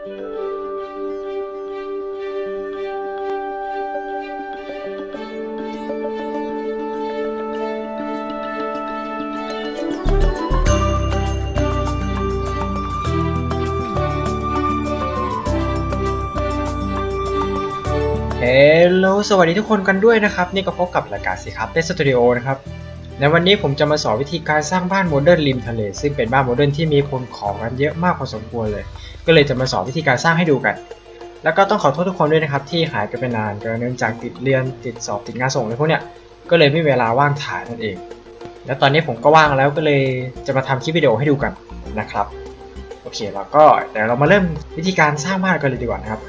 เฮลโลสวัสดีทุกคนกันด้วยนะครับ นี่ก็พบกับรายการสิครับเ e สตูดิโอนะครับ ในวันนี้ผมจะมาสอนวิธีการสร้างบ้านโมเดิร์นริมทะเล ซึ่งเป็นบ้านโมเดิร์นที่มีคนขอกันเยอะมากพอสมควรเลย ก็เลยจะมาสอนวิธีการสร้างให้ดูกัน แล้วก็ต้องขอโทษทุกคนด้วยนะครับที่หายกันไปนานก็เนื่องจากติดเรียนติดสอบติดงานส่งอะไรพวกเนี้ยก็เลยไม่มีเวลาว่างถ่ายนั่นเอง แล้วตอนนี้ผมก็ว่างแล้วก็เลยจะมาทำคลิปวิดีโอให้ดูกันนะครับโอเคแล้วก็เดี๋ยวเรามาเริ่มวิธีการสร้างบ้านกันเลยดีกว่านะครับ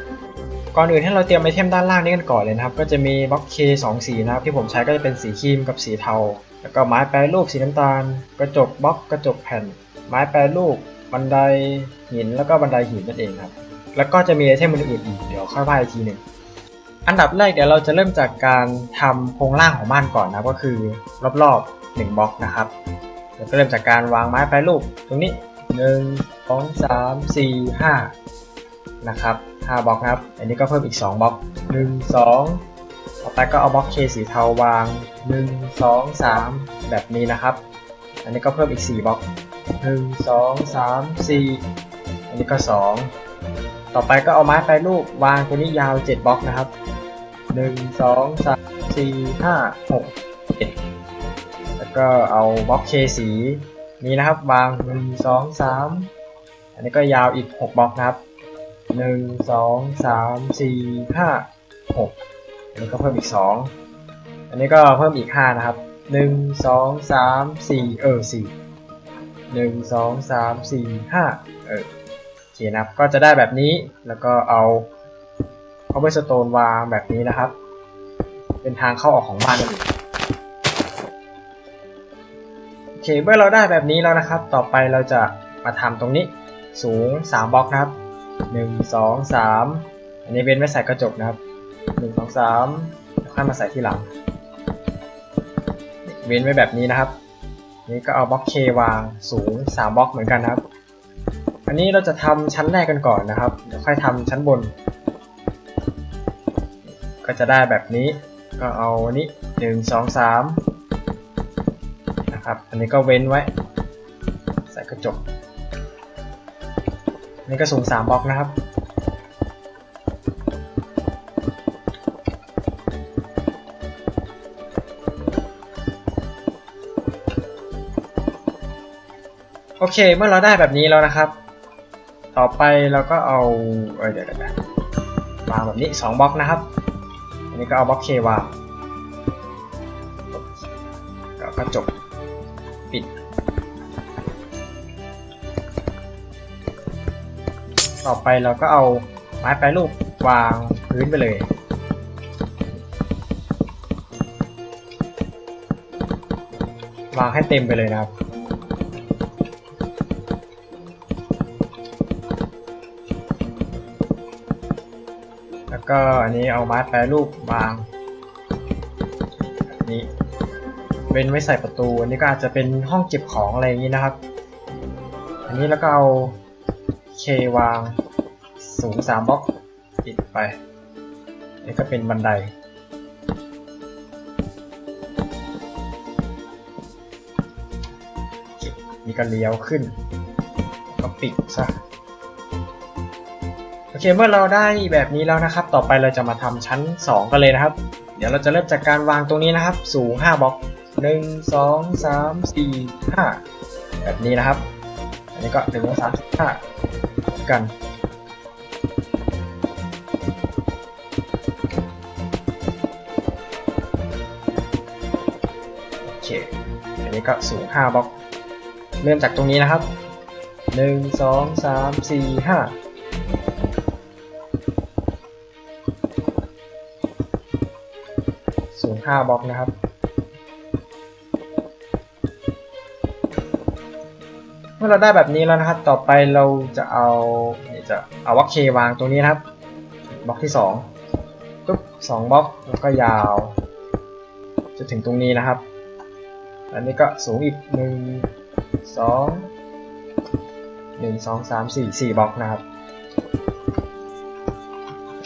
ก่อนอื่นให้เราเตรียมไอเทมด้านล่างนี้กันก่อนเลยนะครับ ก็จะมีบล็อกเคสองสีนะครับที่ผมใช้ก็จะเป็นสีครีมกับสีเทา แล้วก็ไม้แปรรูปสีน้ำตาล กระจกบล็อกกระจกแผ่น ไม้แปรรูป บันไดหินแล้วก็บันไดหินนั่นเองครับ แล้วก็จะมีไอเทมอื่นๆอีกเดี๋ยวค่อยว่าอีกทีหนึ่งอันดับแรกเดี๋ยวเราจะเริ่มจากการทำโครงล่างของบ้านก่อนนะก็คือรอบๆ1บล็อกนะครับเดี๋ยวก็เริ่มจากการวางไม้แปรรูปตรงนี้1 2 3 4 5นะครับ5บล็อกนะครับ อันนี้ก็เพิ่มอีก 2บล็อก 1 2 ต่อไปก็เอาบล็อกเคสีเทาวาง 1 2 3 แบบนี้นะครับ อันนี้ก็เพิ่มอีก 4บล็อก 1 2 3 4 อันนี้ก็ 2 ต่อไปก็เอาไม้ไปรูปวางตัวนี้ยาว 7บล็อกนะครับ 1 2 3 4 5 6 7 แล้วก็เอาบล็อกเคสีนี้นะครับวาง 1 2 3 อันนี้ก็ยาวอีก 6บล็อกนะครับหนึ่งสองสามสี่ห้าหก อันนี้ก็เพิ่มอีกสองอันนี้ก็เพิ่มอีกห้านะครับหนึ่งสองสามสี่เออสี่หนึ่งสองสามสี่ห้าเออโอเคนะครับ ก็จะได้แบบนี้ แล้วก็เอาเอาเบสโตนวางแบบนี้นะครับ เป็นทางเข้าออกของบ้านนั่นเองโอเค เมื่อเราได้แบบนี้แล้วนะครับ ต่อไปเราจะมาทำตรงนี้สูง 3บล็อกนะครับหนึ่งสองสามอันนี้เว้นไว้ใส่กระจกนะครับ หนึ่งสองสามค่อยมาใส่ที่หลัง เว้นไว้แบบนี้นะครับ นี่ก็เอาบล็อกเควางสูงสามบล็อกเหมือนกันนะครับ อันนี้เราจะทำชั้นแรกกันก่อนนะครับ เดี๋ยวค่อยทำชั้นบน ก็จะได้แบบนี้ ก็เอาอันนี้หนึ่งสองสามนะครับ อันนี้ก็เว้นไว้ ใส่กระจก นี่ก็สูง3บล็อกนะครับ โอเค เมื่อเราได้แบบนี้แล้วนะครับ ต่อไปเราก็เอาเออเดี๋ยวเดี๋ยววางแบบนี้2บล็อกนะครับ อันนี้ก็เอาบล็อกเควางแล้วก็จบปิด ต่อไปเราก็เอาไม้แปรรูปวางพื้นไปเลยวางให้เต็มไปเลยนะครับ แล้วก็อันนี้เอาไม้แปรรูปวางแบบนี้ เว้นไว้ใส่ประตู อันนี้ก็อาจจะเป็นห้องเก็บของอะไรอย่างนี้นะครับ อันนี้แล้วก็เอาเควางสูง3บล็อกปิดไป นี่ก็เป็นบันได นี่ก็เลี้ยวขึ้น ก็ปิดซะ เคเมื่อเราได้แบบนี้แล้วนะครับ ต่อไปเราจะมาทำชั้น 2 กันเลยนะครับ เดี๋ยวเราจะเริ่มจากการวางตรงนี้นะครับ สูง 5บล็อก 1 2 3 4 5 แบบนี้นะครับ อันนี้ก็1 2 3 5กันโอเคอันนี้ก็สูง 5บล็อก เริ่มจากตรงนี้นะครับ 1 2 3 4 5 5บล็อกนะครับ เมื่อเราได้แบบนี้แล้วนะครับ ต่อไปเราจะเอาจะเอาบล็อกเควางตรงนี้นะครับบล็อกที่2ปุ๊บสองบล็อกแล้วก็ยาวจะถึงตรงนี้นะครับ อันนี้ก็สูงอีกหนึ่งสองหนึ่งสองสามสี่สี่บล็อกนะครับ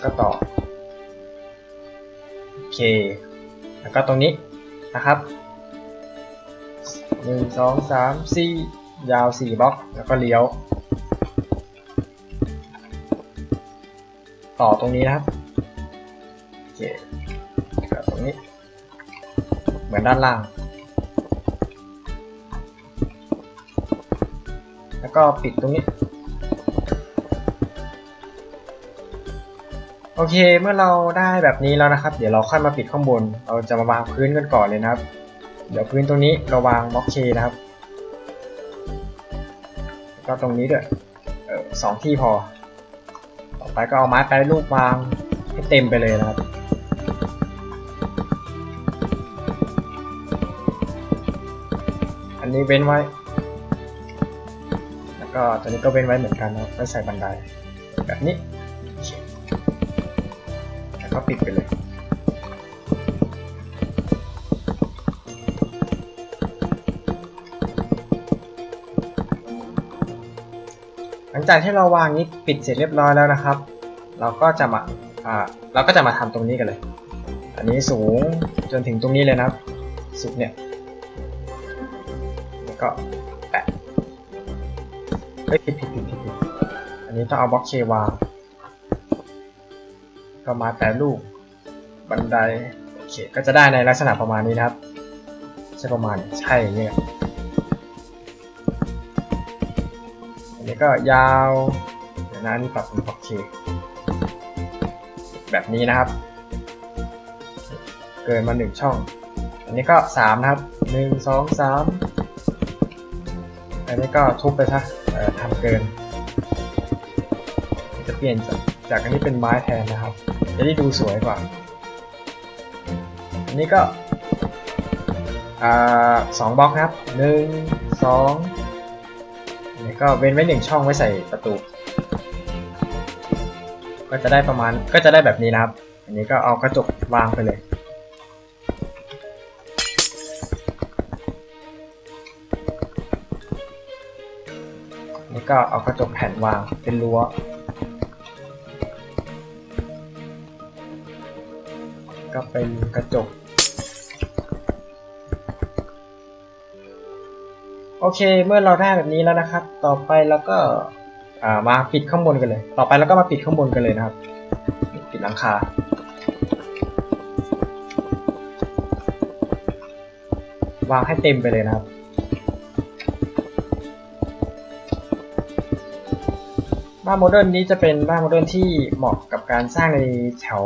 ก็ต่อโอเค แล้วก็ตรงนี้นะครับหนึ่งสองสามสี่ยาวสี่บล็อก แล้วก็เลี้ยว ต่อตรงนี้นะครับโอเคแล้วตรงนี้ เหมือนด้านล่าง แล้วก็ปิดตรงนี้ โอเคเมื่อเราได้แบบนี้แล้วนะครับ เดี๋ยวเราค่อยมาปิดข้างบน เราจะมาวางพื้นกันก่อนเลยนะครับ เดี๋ยวพื้นตรงนี้เราวางบล็อกเคนะครับแล้วก็ตรงนี้ด้วยเออสองที่พอ ต่อไปก็เอาไม้แปรรูปวางให้เต็มไปเลยนะครับอันนี้เว้นไว้ แล้วก็ตัวนี้ก็เว้นไว้เหมือนกันนะครับไว้ใส่บันไดแบบนี้ ก็ปิดไปเลยหลังจากที่เราวางนี้ปิดเสร็จเรียบร้อยแล้วนะครับ เราก็จะมาอ่าเราก็จะมาทำตรงนี้กันเลย อันนี้สูงจนถึงตรงนี้เลยนะสุดเนี่ยแล้วก็แปะเฮ้ยผิดผิดผิดผิดผิดอันนี้ต้องเอาบล็อกเควาง ก็มาแปะรูปบันไดโอเคก็จะได้ในลักษณะประมาณนี้นะครับ ใช่ประมาณใช่เนี่ยอันนี้ก็ยาวเดี๋ยวนะนี่ปรับเป็นบล็อกเคแบบนี้นะครับ เกินมาหนึ่งช่อง อันนี้ก็สามนะครับหนึ่งสองสามอันนี้ก็ทุบไปซะทำเกิน จะเปลี่ยนจากจากอันนี้เป็นไม้แทนนะครับ จะได้ดูสวยกว่า อันนี้ก็สองบล็อกครับหนึ่งสองอันนี้ก็เว้นไว้หนึ่งช่องไว้ใส่ประตู ก็จะได้ประมาณก็จะได้แบบนี้นะครับ อันนี้ก็เอากระจกวางไปเลย นี่ก็เอากระจกแผ่นวางเป็นรั้ว ก็เป็นกระจก โอเคเมื่อเราได้แบบนี้แล้วนะครับ ต่อไปเราก็ามาปิดข้างบนกันเลย ต่อไปเราก็มาปิดข้างบนกันเลยนะครับ ปิดหลังคาวางให้เต็มไปเลยนะครับ บ้านโมเดิร์นนี้จะเป็นบ้านโมเดิร์นที่เหมาะกับการสร้างในแถว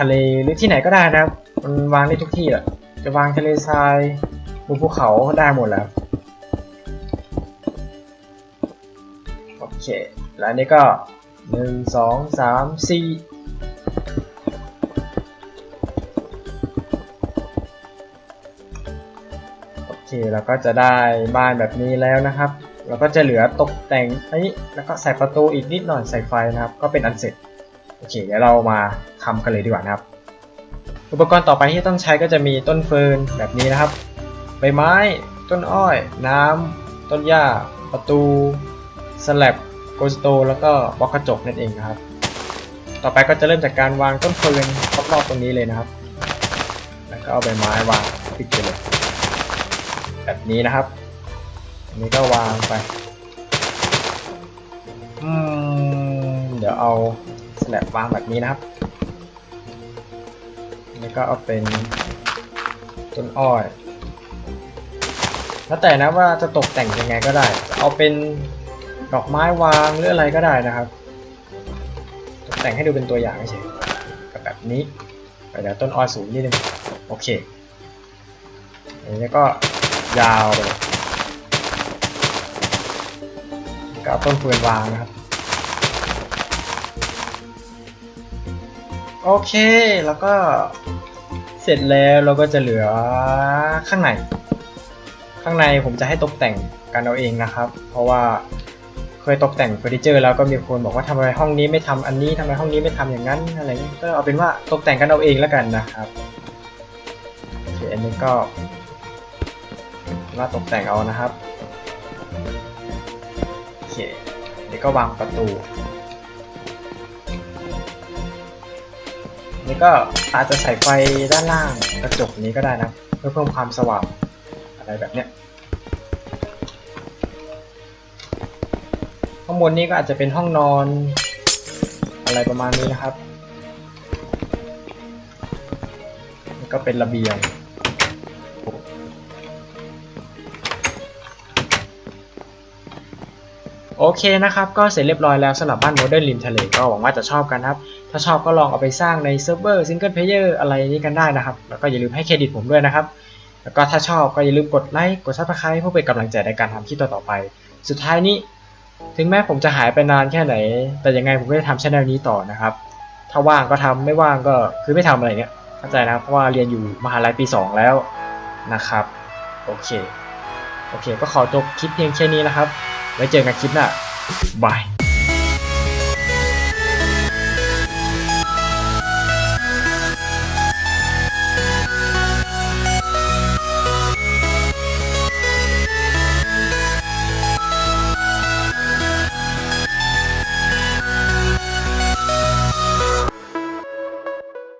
ทะเลหรือที่ไหนก็ได้นะครับ มันวางได้ทุกที่แหละจะวางทะเลทรายบนภูเขาได้หมดแล้วโอเค แล้วอันนี้ก็หนึ่งสองสามสี่โอเคเราก็จะได้บ้านแบบนี้แล้วนะครับเราก็จะเหลือตกแต่งอันนี้แล้วก็ใส่ประตูอีกนิดหน่อยใส่ไฟนะครับ ก็เป็นอันเสร็จ โอเค เดี๋ยวเรามาทำกันเลยดีกว่านะครับ อุปกรณ์ต่อไปที่ต้องใช้ก็จะมีต้นเฟิร์นแบบนี้นะครับ ใบไม้ ต้นอ้อย น้ำต้นหญ้า ประตู สลับโกสโต แล้วก็บล็อกกระจกนั่นเองนะครับ ต่อไปก็จะเริ่มจากการวางต้นเฟิร์นรอบๆตรงนี้เลยนะครับ แล้วก็เอาใบไม้วางปิดไปเลย แบบนี้นะครับอันนี้ก็วางไป อืม เดี๋ยวเอา สลับวางแบบนี้นะครับอันนี้ก็เอาเป็นต้นอ้อย แล้วแต่นะว่าจะตกแต่งยังไงก็ได้ เอาเป็นดอกไม้วางหรืออะไรก็ได้นะครับ ตกแต่งให้ดูเป็นตัวอย่างเฉยๆกับแบบนี้ไปเดี๋ยวต้นอ้อยสูงนิดนึงโอเคอันนี้ก็ยาวเลยก็เอาต้นเฟือนวางนะครับ โอเค แล้วก็เสร็จแล้วเราก็จะเหลือข้างใน ข้างในผมจะให้ตกแต่งกันเอาเองนะครับ เพราะว่าเคยตกแต่งเฟอร์นิเจอร์แล้วก็มีคนบอกว่าทำไมห้องนี้ไม่ทำอันนี้ทำไมห้องนี้ไม่ทำอย่างนั้นอะไรเงี้ยก็เอาเป็นว่าตกแต่งกันเอาเองแล้วกันนะครับโอเคอันนี้ก็ว่าตกแต่งเอานะครับโอเคอันนี้ก็วางประตู นี่ก็อาจจะใส่ไฟด้านล่างกระจกนี้ก็ได้นะ เพื่อเพิ่มความสว่างอะไรแบบเนี้ยข้างบนนี้ก็อาจจะเป็นห้องนอน อะไรประมาณนี้นะครับนี่ก็เป็นระเบียงโอเคนะครับ ก็เสร็จเรียบร้อยแล้วสำหรับบ้านโมเดิร์นริมทะเลก็หวังว่าจะชอบกันครับ ถ้าชอบก็ลองเอาไปสร้างในเซิร์ฟเวอร์ซิงเกิลเพลเยอร์อะไรนี้กันได้นะครับ แล้วก็อย่าลืมให้เครดิตผมด้วยนะครับ แล้วก็ถ้าชอบก็อย่าลืมกดไลค์ กดซับสไครต์เพื่อเป็นกำลังใจในการทำคลิปต่อๆไป สุดท้ายนี้ ถึงแม้ผมจะหายไปนานแค่ไหน แต่ยังไงผมก็จะทำช่องนี้ต่อนะครับ ถ้าว่างก็ทำไม่ว่างก็คือไม่ทำอะไรเงี้ย เข้าใจนะ เพราะว่าเรียนอยู่มหาลัยปี 2 แล้วนะครับ โอเค โอเค ก็ขอจบคลิปเพียงแค่นี้นะครับ ไว้เจอกันคลิปหน้าบาย